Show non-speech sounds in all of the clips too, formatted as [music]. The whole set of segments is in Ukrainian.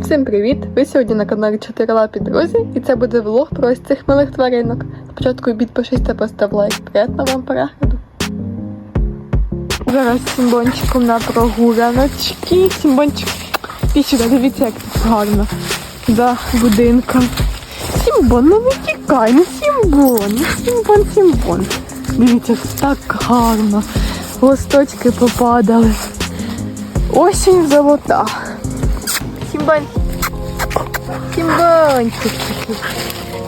Всім привіт! Ви сьогодні на каналі Чотирилапі Друзі, і це буде влог про ось цих милих тваринок. Спочатку підпишись та постав лайк. Приятного вам перегляду. Зараз з Сімбончиком на прогуляночки. Сімбончик, і сюди, дивіться, як тут гарно. За будинком. Сімбон, ну не ну Сімбон, ну Сімбон, Сімбон. Дивіться, так гарно. Листочки попадали. Осінь золота. Сімбончик такий.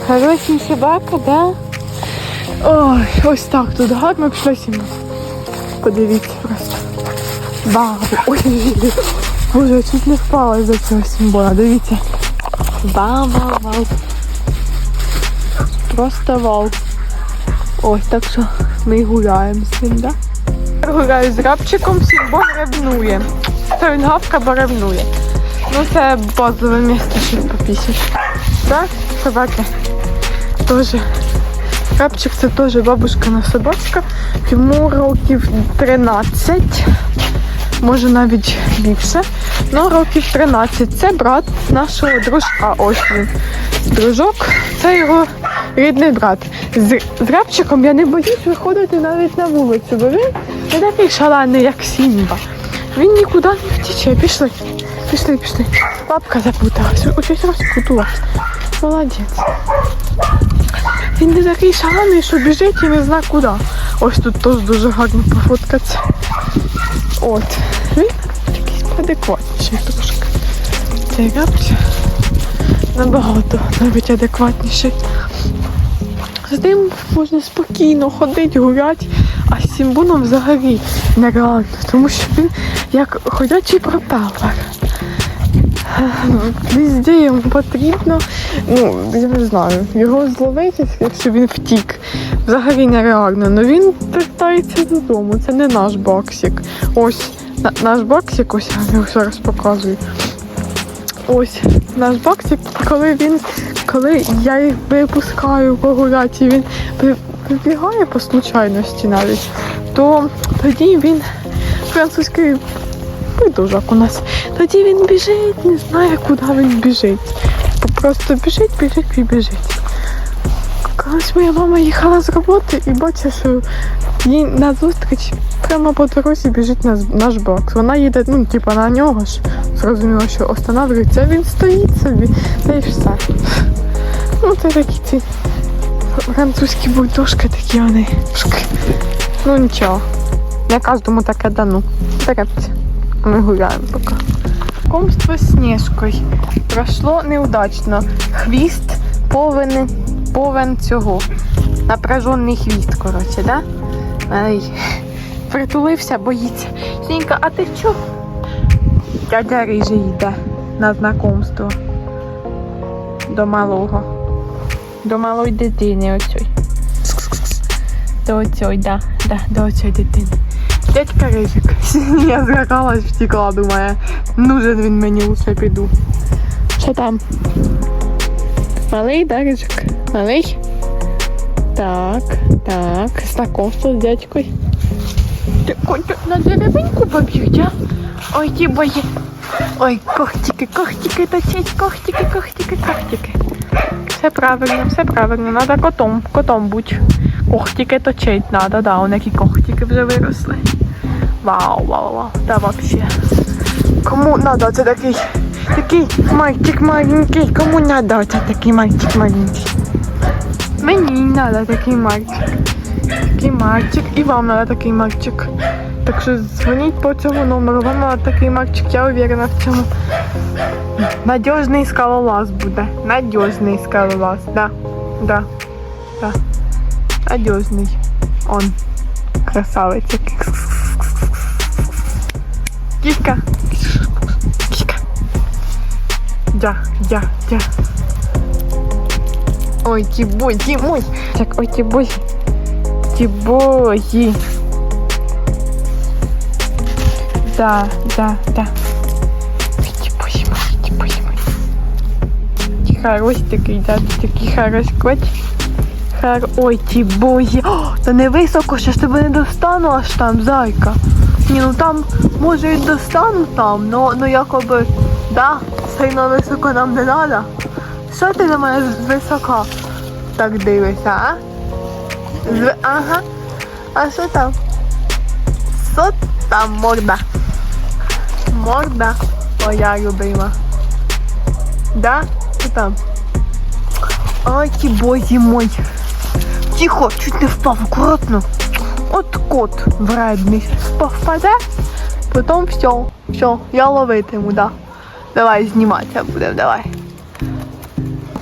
Хороший собака, да? Ой, ось так тут гарно пішла Сімбон. Подивіться просто. Бабу. Ой, боже, чуть не впала за цього Сімбона. Дивіться. Баба, вау. Просто вау. Ось так що ми гуляємо з ним, да? Я гуляю з рабчиком, Сімбон ревнує. Це він гавка, бо ревнує. Ну це базове місце, щоб попісити. Так, собаки. Тоже. Рабчик це теж бабушкина собачка. Йому років 13, може навіть більше. Ну, років 13. Це брат нашого дружка. Ось він. Дружок, це його рідний брат. З, з рабчиком я не боюсь виходити навіть на вулицю, бо він не такий шалений, як Сімба. Він нікуди не втіче. Пішли. Пішли, пішли. Лапка запуталась. Щось розпуталась. Молодець. Він не такий шалений, що біжить і не знає куди. Ось тут теж дуже гарно пофоткатися. От. Він якийсь адекватніший трошки. Цей рабчик набагато навіть адекватніший. З ним можна спокійно ходити, гуляти, а з Сімбуном взагалі нереально, тому що він як ходячий пропелер. Везде йому потрібно, ну, я не знаю, його зловити, якщо він втік. Взагалі нереально. Ну він вертається додому. Це не наш боксик. Ось на- наш боксик, ось я його зараз показую. Ось наш боксик, коли він, коли я їх випускаю погуляти, він прибігає по случайності навіть, то тоді він французький придужок у нас. Тоді він біжить, не знає, куди він біжить. Просто біжить, біжить і біжить. Колись моя мама їхала з роботи і бачить, що їй назустріч прямо по дорозі біжить наш, бокс. Вона їде, ну, типа на нього ж. Зрозуміло, що останавливається, він стоїть собі, та й все. Ну, це такі ці французькі бульдожки такі вони. Ну нічого. Не кожному таке дано. Терпці. Ми гуляємо поки. Знакомство з Снежкою пройшло неудачно. Хвіст повен, повен цього. Напряжений хвіст, коротше, да? Ай. Притулився, боїться. Сінька, а ти чого? Дядя Рижий йде на знакомство. До малого. До малої дитини оцій. До оцій, да, да, до оцій дитини. Дядька Рижик. [laughs] Я злякалась, втікла, думаю. Нужен він мені лучше піду. Що там? Малий, да, Рижик? Малий? Так, так. Знакомство з дядькою. На деревеньку поб'ють, а? Ой, ті бої. Ой, когтики, когтики точить, когтики, когтики, когтики. Все правильно, все правильно. Надо котом, котом будь. Когтики точить надо, да, он які когтики вже виросли. Вау, вау, вау. Та вообще. Кому надо це такий, такий мальчик маленький, кому надо оце такий мальчик маленький? Мені надо такий мальчик. Такий мальчик. І вам надо такий мальчик. Так що дзвоніть по цьому номеру. Вам надо такий мальчик, я уверена в цьому. Надіжний скалолаз буде. Надіжний скалолаз. Да. Да. Да. Надіжний. Он. Красавець який. Кішка. Кішка. Дя, дя, дя. Ой, тібой, тімой. Так, ой, тібой. Тібої. Да, да, да. Тібої мої. Ті Хороший да, такий хороший. Хар... Ой, тібої. О, та не високо, що ж тебе не достану аж там, зайка. Ні, ну там, може і достану там, но, ну якоби, да, Сильно високо нам не треба. Що ти на мене високо так дивишся, а? З... Ага. А що там? Що там морда? Морда моя любима. Да? Що там? Ті бозі мой. Тихо, чуть не впав, акуратно. От кот вредний. Повпаде, потім все, все, я ловитиму, да. Давай зніматися будемо, давай.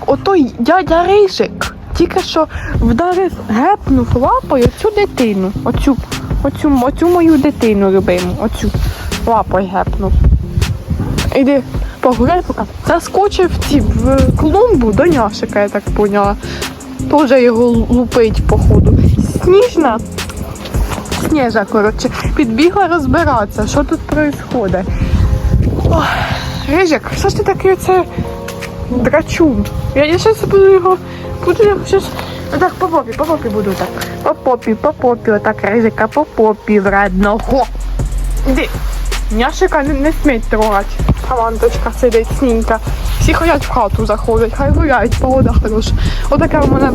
Отой дядя Рижик тільки що вдарив, гепнув лапою цю дитину. Оцю, оцю, оцю мою дитину любиму. Оцю лапою гепнув. Іди погуляй поки. Заскочив ці в клумбу до няшика, я так поняла. Тоже його лупить, походу. Сніжна. Сніжа, коротше, підбігла розбиратися, що тут відбувається. Рижик, що ж ти такий оце драчун? Я, я щас буду його, буду його щас, так по попі, по попі буду так. По попі, по попі, отак Рижика, по попі вредного. Іди. Няшика не, не сміть трогати. Аванточка сидить снінька. Всі ходять в хату заходять, хай гуляють, погода хороша. Отака в мене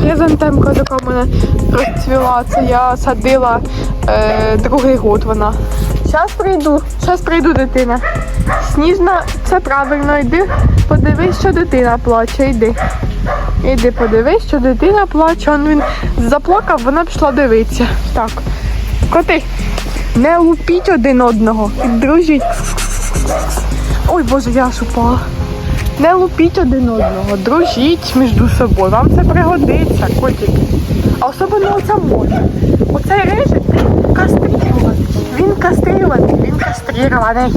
хризантемка така в мене розцвіла. Це я садила е, другий год вона. Зараз прийду, зараз прийду дитина. Сніжна, це правильно, йди, подивись, що дитина плаче, йди. Іди подивись, що дитина плаче. Он він заплакав, вона пішла дивитися. Так. Коти, не лупіть один одного дружіть. Ой, боже, я упала. Не лупіть один одного, дружіть між собою. Вам це пригодиться, котики. А особливо оця може. Оцей рижик кастрирований. Він кастрирований, він кастрирований.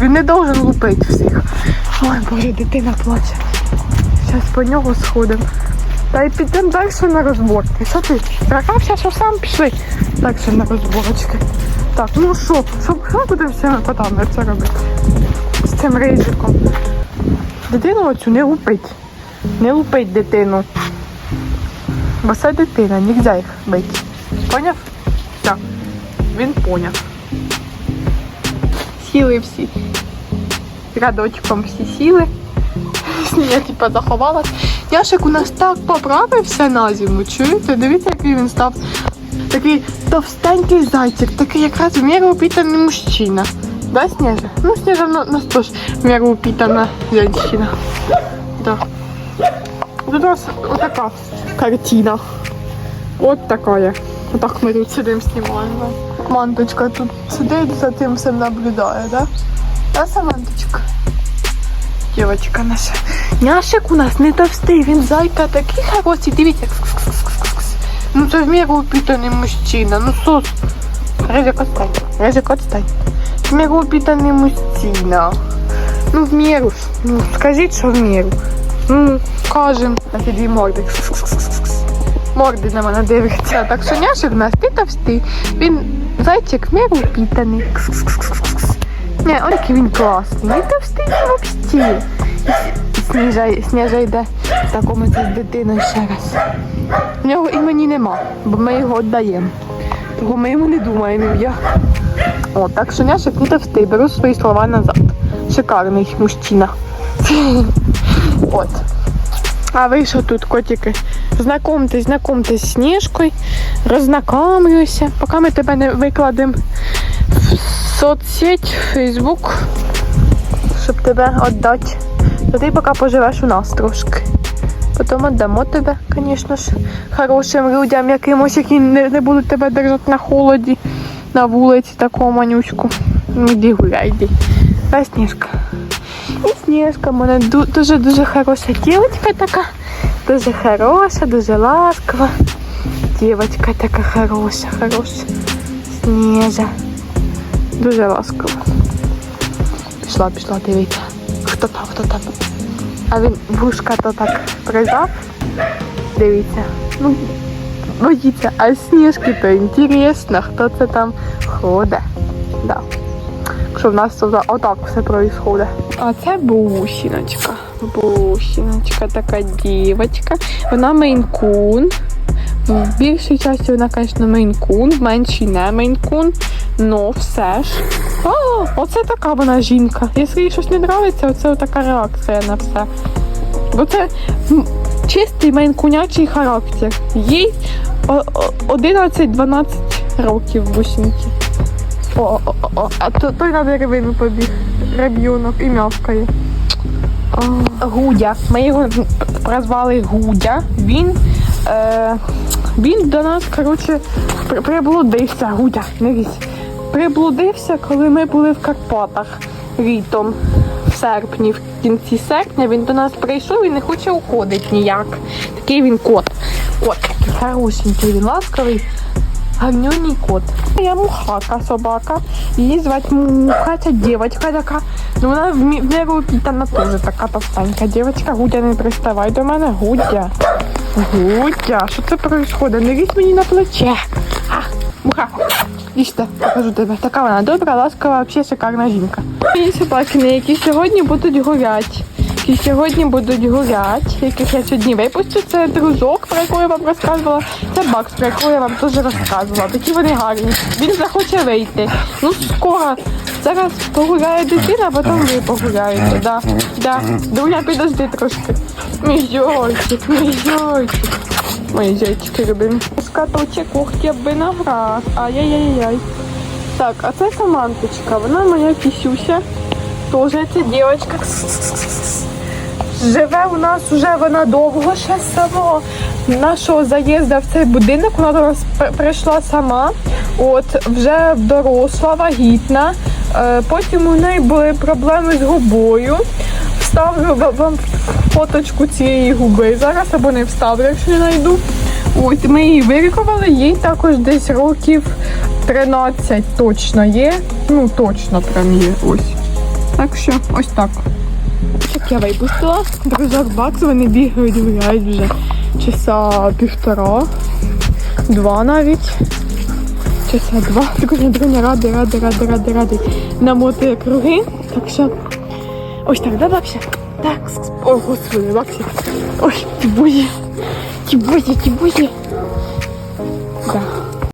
Він не должен лупити всіх. Ой, боже, дитина плаче. Зараз по нього сходимо. Та й підемо далі на розборки. Що ти? Ракався, що сам пішли. Далі на розборочки. Так, ну що, що, що будемо з цими котами це робити? З цим ризиком. Дитину оцю не лупить. Не лупить дитину. Бо це дитина, нельзя їх бити. Поняв? Так. Він поняв. Сіли всі. Рядочком всі сіли. [laughs] Я типа заховалась. Яшик у нас так поправився на зиму, чуєте? Дивіться, який він став. Такий товстенький зайчик, такий якраз в міру упітаний мужчина. Да, Снежа? Ну, Снежа у нас теж в міру упітана женщина. Да. От у нас отака картина. От такая. Отак ми тут сидимо знімаємо. Манточка тут сидить за тим всім наблюдає, да? Да, Саманточка? Дівочка наша. Няшик у нас не товстий, він зайка такий хороший. Дивіться. Ну це в міру упітаний мужчина. Ну сос. Режик отстань. Режик отстань. В міру упітаний мужчина. Ну в міру. Ну скажіть, що в міру. Ну, кажем. На ці дві морди. Морди на мене дивиться. Так що у нас ти. Він зайчик в упітаний. Кс-кс-кс-кс-кс. Ні, ось який він класний. Він товстий взагалі. Сніжа, сніжа йде. Так, ми це з дитиною ще раз. В нього імені нема, бо ми його віддаємо. Того ми йому не думаємо ім'я. О, так що няшик не товстий, беру свої слова назад. Шикарний мужчина. [laughs] От. А ви що тут, котики? Знакомтесь, знакомтесь з Сніжкою, рознакомлюйся, поки ми тебе не викладемо в соцсеть, в Фейсбук, щоб тебе віддати. То ти поки поживеш у нас трошки. Потім віддамо тебе, звісно ж, хорошим людям, якимось, які не, не будуть тебе держати на холоді, на вулиці такого манюську. Ну, Іди гуляй, йди. Та Сніжка. І Сніжка в мене дуже-дуже хороша дівчинка така. Дуже хороша, дуже ласкава. Дівчинка така хороша, хороша. Сніжа. Дуже ласкава. Пішла, пішла, дивіться. Хто там, хто? А він вушка то так прижав. Дивіться. Ну, боїться, а сніжки то інтересно, хто це там ходить. Да. Що в нас тут отак все происходит. А це бусіночка. Бусіночка, така дівочка. Вона мейнкун. В більшій часті вона, звісно, мейнкун, в меншій не мейнкун. Но все ж. О, оце така вона жінка. Якщо їй щось не подобається, оце така реакція на все. Бо це чистий майнкунячий характер. Їй о- о- 11-12 років бусинки. О, о, о, о, а то, той на деревину побіг. Реб'юнок і мявкає. Гудя. Ми його прозвали Гудя. Він, е, він до нас, коротше, приблудився. Гудя, не. Приблудився, коли ми були в Карпатах літом. В серпні, в кінці серпня він до нас прийшов і не хоче уходити ніяк. Такий він кот. От, такий хорошенький, він ласковий. Гарнюній кот. Я мухака собака. Її звати Муха, це дівчинка така. Ну вона в міру вона теж така товстенька. Дівчинка, Гудя, не приставай до мене, Гудя. Гудя, що це відбувається? Не лізь мені на плече. Муха. Їжте, покажу тебе. Така вона добра, ласкава, взагалі шикарна жінка. Мої собаки, які сьогодні будуть гулять. Які сьогодні будуть гулять, яких я сьогодні випустю. Це дружок, про якого я вам розказувала. Це Бакс, про якого я вам теж розказувала. Такі вони гарні. Він захоче вийти. Ну, скоро. Зараз погуляє дитина, а потім ви погуляєте. Да. Да. Дуня, підожди трошки. Мій зайчик, мій зайчик. Мої зайчики любимі. Скаточек, ух, я виноград. Ай-яй-яй-яй. Так, а це Саманточка. Вона моя кісюся. Тоже ця дівчинка. Живе у нас уже вона довго ще з самого нашого заїзду в цей будинок. Вона до нас прийшла сама. От вже доросла, вагітна. Е, Потім у неї були проблеми з губою. Вставлю ва- вам фоточку цієї губи зараз або не вставлю, якщо не знайду. От ми її вилікували, їй також десь років 13 точно є. Ну точно прям є. Ось. Так що ось так. Так я випустила. Дружок бакс, вони бігають, гуляють вже часа півтора, два навіть. Часа два. Друня, друня, ради, ради, ради, ради, ради. Намотує круги. Так що ось так, да, Бакся? Так. О, господи, Баксі. Ой, ті бузі. Ті бузі, ті бузі. Да.